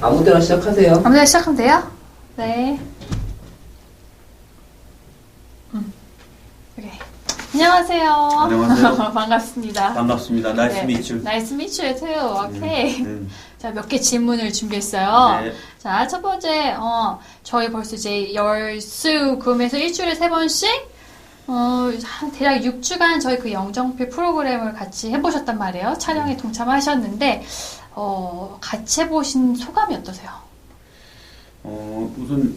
아무 때나 시작하세요. 아무 데나 시작하면 돼요? 네. 음. 오케이. 안녕하세요. 안녕하세요. 반갑습니다. 반갑습니다. 나이스 미츠. 나이스 미츠 too. 오케이. 음, 자, 몇 개 질문을 준비했어요. 네. 자, 첫 번째, 어, 저희 벌써 이제 열수 금에서 일주일에 세 번씩, 어, 한 대략 6주간 저희 그 영정필 프로그램을 같이 해보셨단 말이에요. 촬영에 동참하셨는데, 어, 같이 해보신 소감이 어떠세요? 어, 우선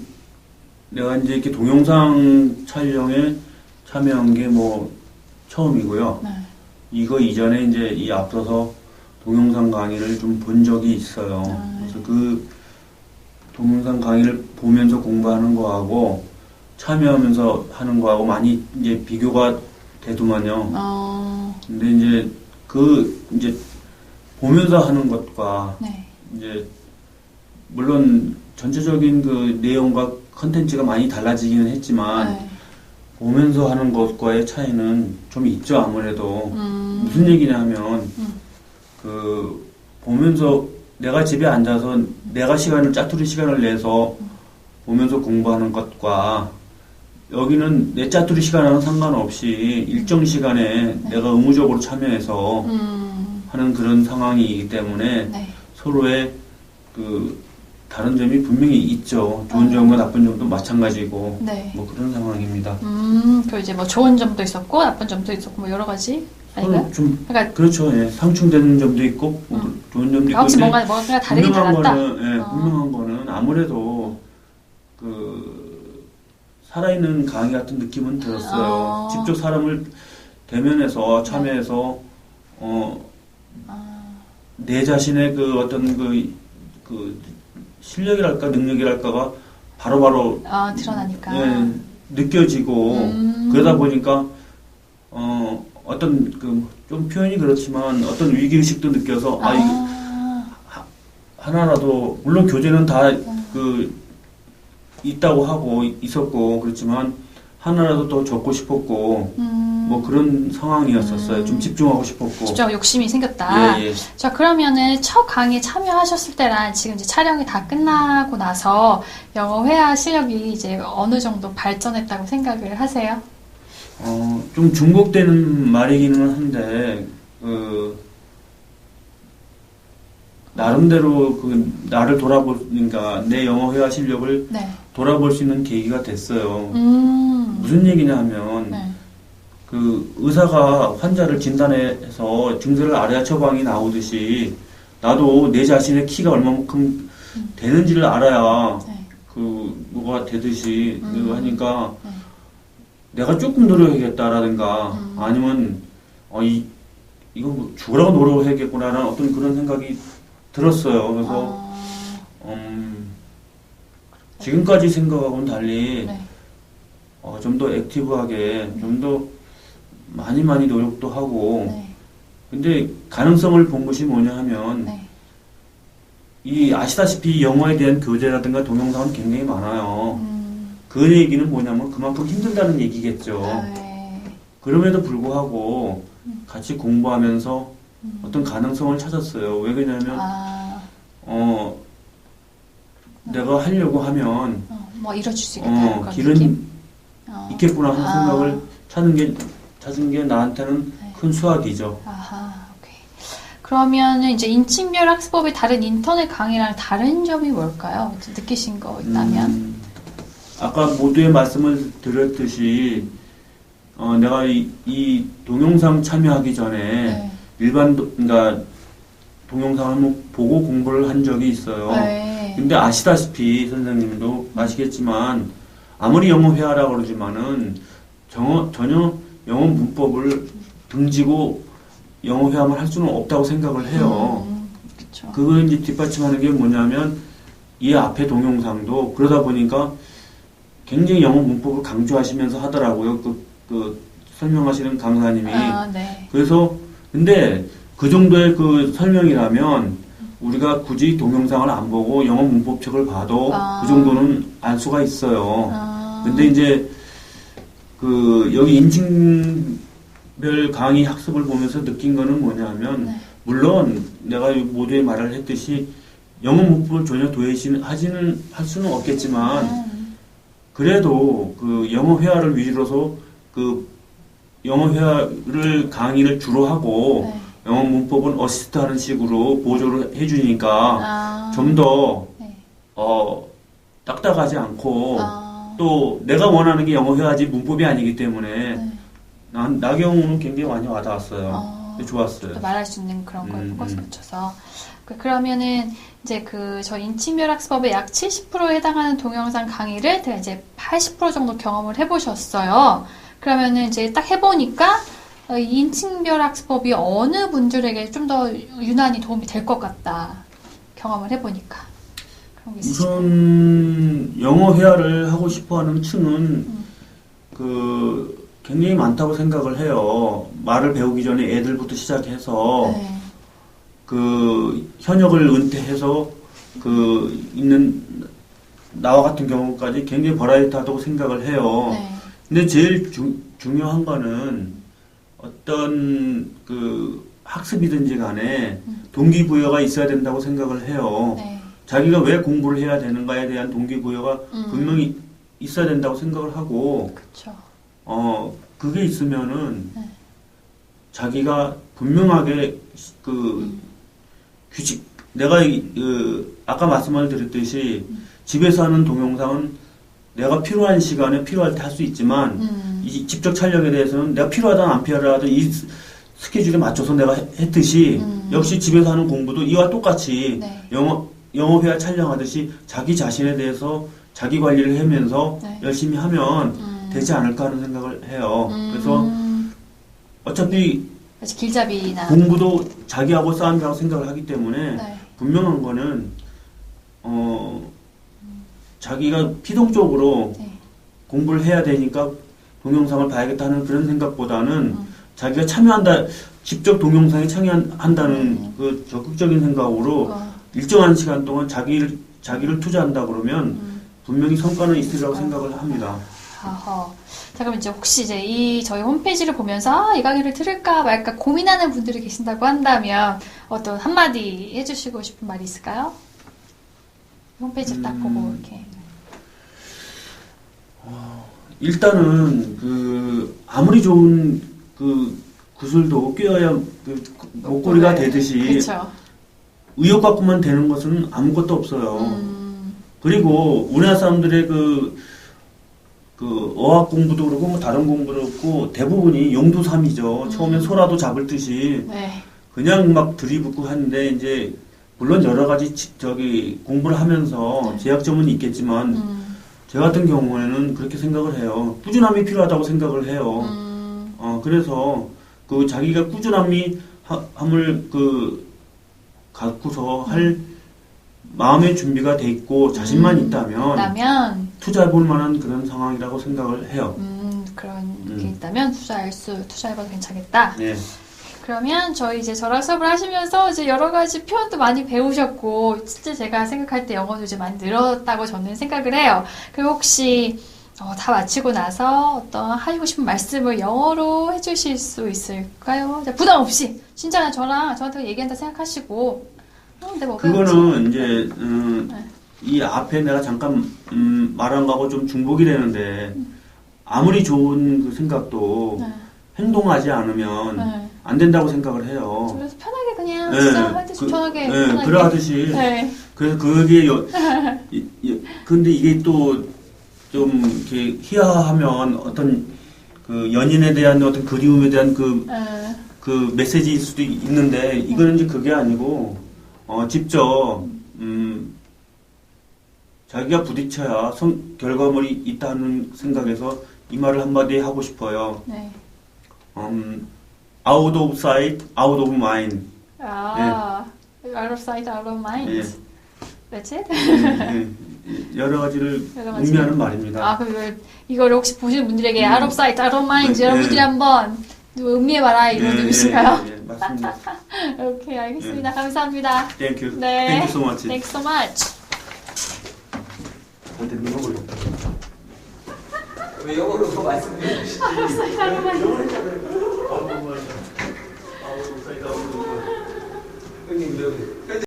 내가 이제 이렇게 동영상 촬영에 참여한 게 뭐 처음이고요. 네. 이거 이전에 이제 이 앞서서 동영상 강의를 좀 본 적이 있어요. 아. 그래서 그 동영상 강의를 보면서 공부하는 거하고 참여하면서 하는 거하고 많이 이제 비교가 되더만요. 어, 근데 이제 그 이제 보면서 하는 것과 네. 이제 물론 전체적인 그 내용과 컨텐츠가 많이 달라지기는 했지만 네. 보면서 하는 것과의 차이는 좀 있죠 아무래도 음, 무슨 얘기냐 하면 음. 그 보면서 내가 집에 앉아서 내가 시간을 짜투리 시간을 내서 보면서 공부하는 것과 여기는 내 짜투리 시간하고는 상관없이 일정 시간에 내가 의무적으로 참여해서 음, 하는 그런 상황이기 때문에 네. 서로의 그 다른 점이 분명히 있죠. 좋은 아. 점과 나쁜 점도 마찬가지고 네. 뭐 그런 상황입니다. 음, 그 이제 뭐 좋은 점도 있었고, 나쁜 점도 있었고, 뭐 여러 가지 아닌가요? 좀 그러니까 그렇죠. 예. 상충되는 점도 있고 뭐 음. 좋은 점도 있고 혹시 근데 뭔가 뭔가 분명한 달랐다. 거는 예, 어. 분명한 거는 아무래도 그 살아있는 강의 같은 느낌은 들었어요. 어. 직접 사람을 대면해서 참여해서 어, 아, 내 자신의 그 어떤 그, 그 실력이랄까 능력이랄까가 바로 바로 아, 드러나니까. 예, 느껴지고 음. 그러다 보니까 어, 어떤 그 좀 표현이 그렇지만 어떤 위기 의식도 느껴서 아, 아, 하나라도 물론 교재는 다 음. 그 있다고 하고 있었고 그렇지만 하나라도 더 적고 싶었고 음, 뭐 그런 상황이었었어요. 음. 좀 집중하고 싶었고. 진짜 욕심이 생겼다. 예, 예. 자, 그러면은 첫 강의 참여하셨을 때랑 지금 이제 촬영이 다 끝나고 나서 영어 회화 실력이 이제 어느 정도 발전했다고 생각을 하세요? 어, 좀 중복되는 말이기는 한데, 그, 나름대로 그, 나를 돌아보니까 내 영어 회화 실력을 네. 돌아볼 수 있는 계기가 됐어요. 음. 무슨 얘기냐 하면, 네. 그, 의사가 환자를 진단해서 증세를 알아야 처방이 나오듯이, 나도 내 자신의 키가 얼마만큼 음. 되는지를 알아야, 네. 그, 뭐가 되듯이, 음. 그거 하니까, 네. 내가 조금 노력해야겠다라든가 음. 아니면 어, 이, 이거 뭐 죽으라고 노력해야겠구나라는 어떤 그런 생각이 들었어요. 그래서 어, 음, 지금까지 생각하고는 달리 네. 어, 좀 더 액티브하게 좀 더 많이 많이 노력도 하고 네. 근데 가능성을 본 것이 뭐냐 하면 네. 이 아시다시피 영어에 대한 교재라든가 동영상은 굉장히 많아요. 음. 그 얘기는 뭐냐면 그만큼 힘들다는 얘기겠죠. 네. 그럼에도 불구하고 음. 같이 공부하면서 음. 어떤 가능성을 찾았어요. 왜 그러냐면 아, 어 내가 하려고 하면 어, 뭐 이뤄줄 수 있겠다 어 길은 느낌? 어. 있겠구나 하는 아. 생각을 찾는 게 찾은 게 나한테는 네. 큰 수학이죠. 아하, 오케이. 그러면은 이제 인칭별 학습법의 다른 인터넷 강의랑 다른 점이 뭘까요? 느끼신 거 있다면? 음, 아까 모두의 말씀을 드렸듯이 어 내가 이, 이 동영상 참여하기 전에 네. 일반 도, 그러니까 동영상을 뭐 보고 공부를 한 적이 있어요. 네. 근데 아시다시피 선생님도 아시겠지만 아무리 영어 회화라고 그러지만은 정어, 전혀 영어 문법을 등지고 영어 회화만 할 수는 없다고 생각을 해요. 음, 그쵸. 그걸 이제 뒷받침하는 게 뭐냐면 이 앞에 동영상도 그러다 보니까 굉장히 영어 문법을 강조하시면서 하더라고요. 그, 그 설명하시는 강사님이. 아, 네. 그래서 근데 그 정도의 그 설명이라면 우리가 굳이 동영상을 안 보고 영어 문법책을 봐도 아. 그 정도는 알 수가 있어요. 아, 근데 이제 그 여기 인칭별 강의 학습을 보면서 느낀 거는 뭐냐면 네. 물론 내가 모두에 말을 했듯이 영어 문법을 전혀 도외시하지는 할 수는 없겠지만 음. 그래도 그 영어 회화를 위주로서 그 영어 회화를 강의를 주로 하고 네. 영어 문법은 어시스트하는 식으로 보조를 해주니까 아. 좀더 네. 어, 딱딱하지 않고 아. 또 내가 원하는 게 영어 회화지 문법이 아니기 때문에 네. 난 나 경우는 굉장히 많이 와닿았어요. 어. 네, 좋았어요. 또 말할 수 있는 그런 거에 음, 포커스 음. 맞춰서 그- 그러면은 이제 그 저 인칭묘락수법의 약 70%에 해당하는 동영상 강의를 제가 이제 80% 정도 경험을 해보셨어요. 그러면은 이제 딱 해보니까 어, 이 인칭묘락수법이 어느 분들에게 좀 더 유난히 도움이 될 것 같다 경험을 해보니까? 우선 영어 회화를 하고 싶어하는 층은 음. 그 굉장히 많다고 생각을 해요. 말을 배우기 전에 애들부터 시작해서 네. 그 현역을 은퇴해서 그 있는 나와 같은 경우까지 굉장히 버라이트하다고 생각을 해요. 네. 근데 제일 주- 중요한 거는 어떤 그 학습이든지 간에 음. 동기부여가 있어야 된다고 생각을 해요. 네. 자기가 왜 공부를 해야 되는가에 대한 동기부여가 음. 분명히 있어야 된다고 생각을 하고 그렇죠. 어 그게 있으면은 네. 자기가 분명하게 그 음. 규칙 내가 이- 그 아까 말씀을 드렸듯이 집에서 하는 동영상은 내가 필요한 시간에 필요할 때 할 수 있지만 음. 이 직접 촬영에 대해서는 내가 필요하든 안 필요하든 이 스- 스케줄에 맞춰서 내가 해- 했듯이 음. 역시 집에서 하는 공부도 이와 똑같이 네. 영어 영어 회화 촬영하듯이 자기 자신에 대해서 자기 관리를 하면서 네. 열심히 하면 음. 되지 않을까 하는 생각을 해요. 음. 그래서 어차피 길잡이나 공부도 자기하고 싸움이라고 생각을 하기 때문에 네. 분명한 거는 어 자기가 피동적으로 네. 공부를 해야 되니까 동영상을 봐야겠다 하는 그런 생각보다는 음. 자기가 참여한다 직접 동영상에 참여한다는 음. 그 적극적인 생각으로 어, 일정한 시간 동안 자기를 자기를 투자한다 그러면 음. 분명히 성과는 있으리라고 어. 생각을 합니다. 아허. 자, 그럼 이제 혹시 이제 이 저희 홈페이지를 보면서 아, 이 강의를 들을까 말까 고민하는 분들이 계신다고 한다면 어떤 한마디 해주시고 싶은 말이 있을까요? 홈페이지 딱 보고 음. 이렇게. 일단은 그 아무리 좋은 그 구슬도 꿰어야 그 목걸이가 되듯이 그렇죠. 의욕 갖고만 되는 것은 아무것도 없어요. 음, 그리고 우리나라 사람들의 그, 그 어학 공부도 그렇고 뭐 다른 공부도 그렇고 대부분이 용두삼이죠. 음. 처음엔 소라도 잡을 듯이 네. 그냥 막 들이붓고 하는데 이제 물론 여러 가지 지- 저기 공부를 하면서 네. 제약점은 있겠지만 음, 제 같은 경우에는 그렇게 생각을 해요. 꾸준함이 필요하다고 생각을 해요. 음, 어, 그래서 그 자기가 꾸준함이 하- 함을 그 갖고서 할 마음의 준비가 돼 있고 자신만 음. 있다면 투자해 볼 만한 그런 상황이라고 생각을 해요. 음, 그런 게 음. 있다면 투자할 수 투자해봐도 괜찮겠다. 네. 그러면 저희 이제 절학 수업을 하시면서 이제 여러 가지 표현도 많이 배우셨고 실제 제가 생각할 때 영어도 이제 많이 늘었다고 저는 생각을 해요. 그리고 혹시 어, 다 마치고 나서 어떤 하시고 싶은 말씀을 영어로 해주실 수 있을까요? 자, 부담 없이 진짜 저랑 저한테 얘기한다 생각하시고 어, 뭐? 그거는 이제 음, 네. 이 앞에 내가 잠깐 음, 말한 거하고 좀 중복이 되는데 아무리 좋은 그 생각도 네. 행동하지 않으면 네. 안 된다고 생각을 해요. 그래서 편하게 그냥 네, 진짜 할때 그- 편하게 네, 편하게 그러하듯이 네. 그래서 그게 여, 이, 이, 근데 이게 또 좀 이렇게 희화하면 어떤 그 연인에 대한 어떤 그리움에 대한 그, 네. 그 메시지일 수도 있는데 이거는 이제 그게 아니고 어, 직접 음, 자기가 부딪혀야 성, 결과물이 있다는 생각에서 이 말을 한마디 하고 싶어요. 네. 음, out of sight, out of mind. 아, out of sight, out of mind. 예. That's it? 예, 예, 여러 가지를 여러 가지. 의미하는 말입니다. 아, 그럼 이걸, 혹시 보시는 분들에게 음. out of sight, out of mind 네, 여러분들이 네. 한번 음미해봐라 이런 예, 의미신가요? 예, 예, 맞습니다. 오케이, 알겠습니다. 감사합니다. Thank you. 네. Thank you so much. Thanks so much. 절대 물어보겠다. 왜 영어로 말씀해 주시지? 아우, 정말. 형님, 너